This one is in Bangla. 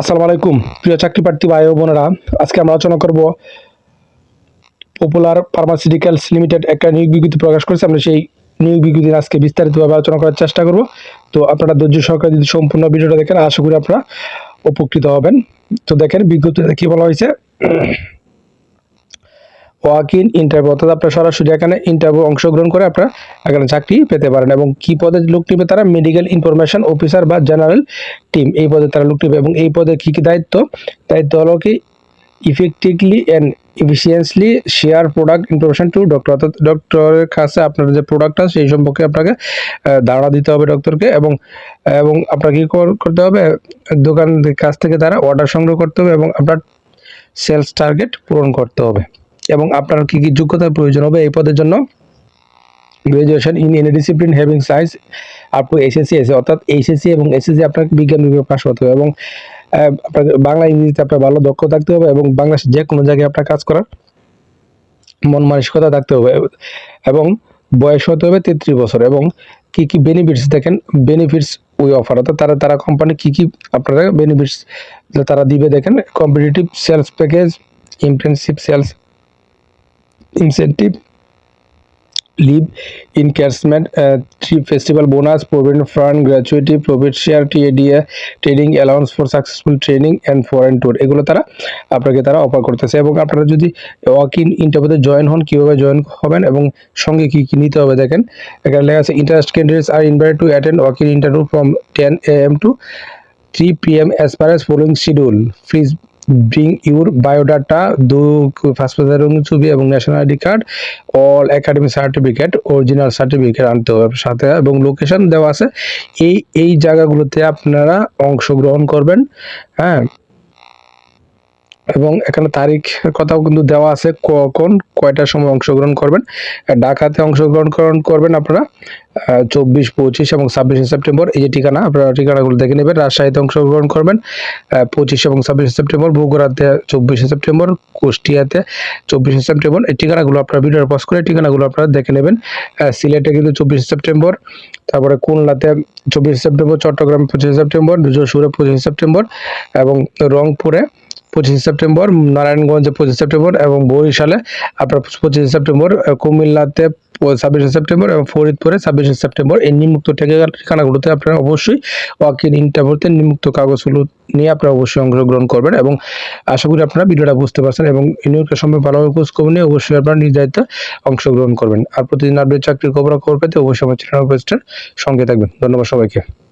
আসসালামু আলাইকুম। প্রিয় চাকরি প্রার্থী ভাই ও বোনেরা, আজকে আমরা আলোচনা করব পপুলার ফার্মাসিউটিক্যালস লিমিটেড একটা নিয়োগ বিজ্ঞপ্তি প্রকাশ করেছে। আমরা সেই নিয়োগ বিজ্ঞপ্তি আজকে বিস্তারিতভাবে আলোচনা করার চেষ্টা করব। তো আপনারা ধৈর্য সহকারে যদি সম্পূর্ণ ভিডিওটা দেখেন, আশা করি আপনারা উপকৃত হবেন। তো দেখেন, বিজ্ঞপ্তিতে কী বলা হয়েছে? ওয়াক ইন ইন্টারভিউ অর্থাৎ আপনার সরাসরি এখানে ইন্টারভিউ অংশগ্রহণ করে আপনারা এখানে চাকরি পেতে পারেন এবং কি পদে লোক নিবে তারা? মেডিকেল ইনফরমেশন অফিসার বা জেনারেল টিম এই পদে তারা লোক নিবে এবং এই পদে কি, কী দায়িত্ব? দায়িত্ব হলো কি effectively and efficiently share product information to doctor অর্থাৎ ডক্টরের কাছে আপনার যে প্রোডাক্টটা সেই সম্পর্কে আপনাকে ধারণা দিতে হবে ডক্টরকে এবং এবং আপনাকে করতে হবে? দোকান কাছ থেকে তারা অর্ডার সংগ্রহ করতে হবে এবং আপনার সেলস টার্গেট পূরণ করতে হবে। এবং আপনার কি কি যোগ্যতার প্রয়োজন হবে এই পদের জন্য? Graduation in any discipline having science up SSC এসে অর্থাৎ এইচএসসি এবং এসএসসি আপনাকে বিজ্ঞান বিভাগ পাশ করতে হবে এবং আপনাকে বাংলা, ইংরেজিতে আপনার ভালো দক্ষ থাকতে হবে এবং বাংলাদেশের যে কোনো জায়গায় আপনার কাজ করার মন মানসিকতা থাকতে হবে এবং বয়স হতে হবে তেত্রিশ বছর এবং কি কি বেনিফিটস দেখেন বেনিফিটস ওই অফার অর্থাৎ তারা তারা কোম্পানি কি কি আপনারা বেনিফিটস তারা দিবে দেখেন competitive sales package impressive sales incentive leave encashment trip festival bonus provident fund gratuity profit share TA DA training allowance for successful training and foreign tour এগুলো তারা আপনাকে তারা অফার করতেছে এবং আপনারা যদি ওয়াক ইন ইন্টারভিউতে জয়েন হন, কীভাবে জয়েন হবেন এবং সঙ্গে কী কী নিতে হবে দেখেন এখানে লেখা আছে interest candidates are invited to attend walk in interview from ten A M to 3 p.m. as per as following schedule. Please bring your biodata দু পাসপোর্ট রঙিন ছবি এবং national ID card all academic certificate original certificate আনতে হবে সাথে, এবং লোকেশন দেওয়া আছে। এই এই জায়গাগুলোতে আপনারা অংশগ্রহণ করবেন হ্যাঁ। এবং এখানে তারিখ কথাও কিন্তু দেওয়া আছে কখন, কয়টার সময় অংশগ্রহণ করবেন। ঢাকাতে অংশগ্রহণ করবেন আপনারা চব্বিশ, পঁচিশ এবং ছাব্বিশে সেপ্টেম্বর। এই যে ঠিকানা, আপনারা ঠিকানাগুলো দেখে নেবেন। রাজশাহীতে অংশগ্রহণ করবেন পঁচিশ এবং ছাব্বিশে সেপ্টেম্বর, বগুড়াতে চব্বিশে সেপ্টেম্বর, কুষ্টিয়াতে চব্বিশে সেপ্টেম্বর। এই ঠিকানাগুলো আপনারা ভিডিওর পজ করে ঠিকানাগুলো আপনারা দেখে নেবেন। সিলেটে কিন্তু চব্বিশে সেপ্টেম্বর, তারপরে খুলনাতে চব্বিশে সেপ্টেম্বর, চট্টগ্রামে পঁচিশে সেপ্টেম্বর যশোরে পঁচিশে সেপ্টেম্বর এবং রংপুরে পঁচিশে সেপ্টেম্বর, নারায়ণগঞ্জে পঁচিশে সেপ্টেম্বর এবং বরিশালে আপনার পঁচিশে সেপ্টেম্বর কুমিল্লাতে ছাব্বিশে সেপ্টেম্বর এবং ফরিদপুরে ছাব্বিশে সেপ্টেম্বর। এই নিম্মুক্ত ঠিকা- ঠিকানাগুলোতে আপনারা অবশ্যই ওয়াকিন ইন্টারভিউতে নিমুক্ত কাগজগুলো নিয়ে আপনারা অবশ্যই অংশগ্রহণ করবেন এবং আশা করি আপনারা ভিডিওটা বুঝতে পারছেন এবং নিয়োগের সম্পর্কে ভালোভাবে খোঁজ খবর নিয়ে অবশ্যই আপনারা নির্ধারিত অংশগ্রহণ করবেন। আর প্রতিদিন আপডেট চাকরির খবর খবর পেতে অবশ্যই আমার চ্যানেল সঙ্গে থাকবেন। ধন্যবাদ সবাইকে।